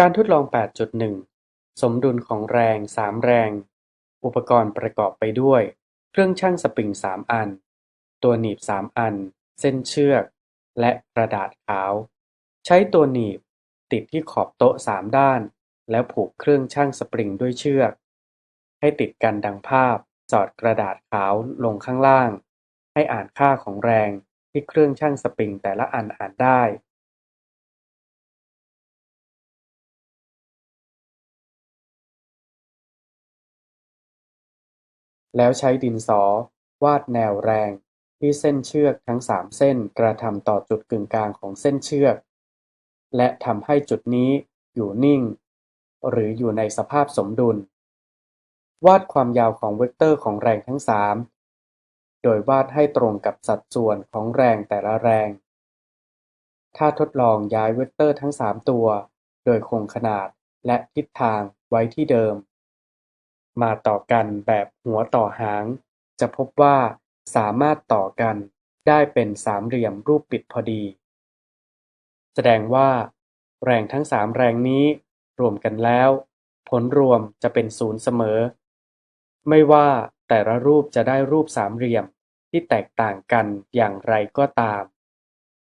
การทดลอง 8.1 สมดุลของแรง 3 แรง อุปกรณ์ประกอบไปด้วย เครื่องชั่งสปริง 3 อัน ตัวหนีบ 3 อัน เส้นเชือก และกระดาษขาว ใช้ตัวหนีบ ติดที่ขอบโต๊ะ 3 ด้าน แล้วผูกเครื่องชั่งสปริงด้วยเชือก ให้ติดกันดังภาพ สอดกระดาษขาวลงข้างล่าง ให้อ่านค่าของแรงที่เครื่องชั่งสปริงแต่ละอันอ่านได้ แล้วใช้ดินสอวาดแนวแรงที่เส้นเชือกทั้งสามเส้นกระทำต่อจุดกึ่งกลางของเส้นเชือก และทำให้จุดนี้อยู่นิ่ง หรืออยู่ในสภาพสมดุล วาดความยาวของเวกเตอร์ของแรงทั้งสามโดยวาดให้ตรงกับสัดส่วนของแรงแต่ละแรง ถ้าทดลองย้ายเวกเตอร์ทั้งสามตัว โดยคงขนาดและทิศทางไว้ที่เดิม มาต่อกันแบบหัวต่อหาง จะพบว่าสามารถต่อกันได้เป็นสามเหลี่ยมรูปปิดพอดี แสดงว่า แรงทั้งสามแรงนี้รวมกันแล้ว ผลรวมจะเป็นศูนย์เสมอ ไม่ว่าแต่ละรูปจะได้รูปสามเหลี่ยมที่แตกต่างกันอย่างไรก็ตาม